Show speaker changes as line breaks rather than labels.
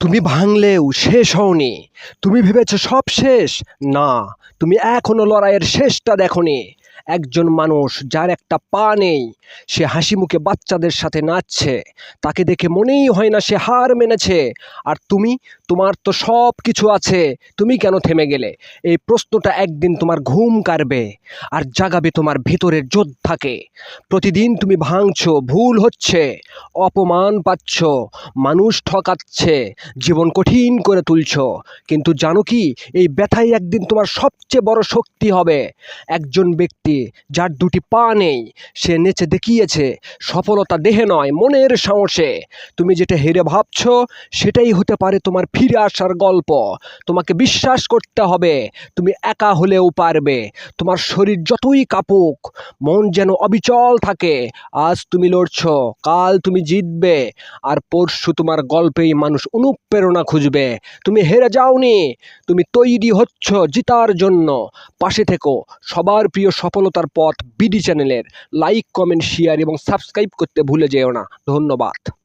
তুমি ভাঙলেও শেষ হওনি। তুমি ভেবেছ সব শেষ? না, তুমি এখনও লড়াইয়ের শেষটা দেখনি। একজন মানুষ যার একটা পা নেই, সে হাসি মুখে বাচ্চাদের সাথে নাচছে। তাকে দেখে মনেই হয় না সে হার মেনেছে। আর তুমি তোমার তো সব কিছু আছে, তুমি কেন থেমে গেলে? এই প্রশ্নটা একদিন তোমার ঘুম কাড়বে আর জাগাবে তোমার ভেতরের যোদ্ধাকে। প্রতিদিন তুমি ভাঙছো, ভুল হচ্ছে, অপমান পাচ্ছ, মানুষ ঠকাচ্ছে, জীবন কঠিন করে তুলছ। কিন্তু জানো কি, এই ব্যথাই একদিন তোমার সবচেয়ে বড় শক্তি হবে। একজন ব্যক্তি যার দুটি পা নেই, সে নেচে দেখিয়েছে, সফলতা দেহে নয়, মনের সাহসে। তুমি যেটা হেরে ভাবছ, সেটাই হতে পারে তোমার ফিরে আসার গল্প। তোমাকে বিশ্বাস করতে হবে, তুমি একা হলেও পারবে। তোমার শরীর যতই কাপুক, মন যেন অবিচল থাকে। আজ তুমি লড়ছ, কাল তুমি জিতবে, আর পরশু তোমার গল্পেই মানুষ অনুপ্রেরণা খুঁজবে। তুমি হেরে যাওনি, তুমি তৈরি হচ্ছ জিতার জন্য। পাশে থেকো, সবার প্রিয় সফলতার পথ বিডি চ্যানেলের। লাইক, কমেন্ট, শেয়ার এবং সাবস্ক্রাইব করতে ভুলে যেও না। ধন্যবাদ।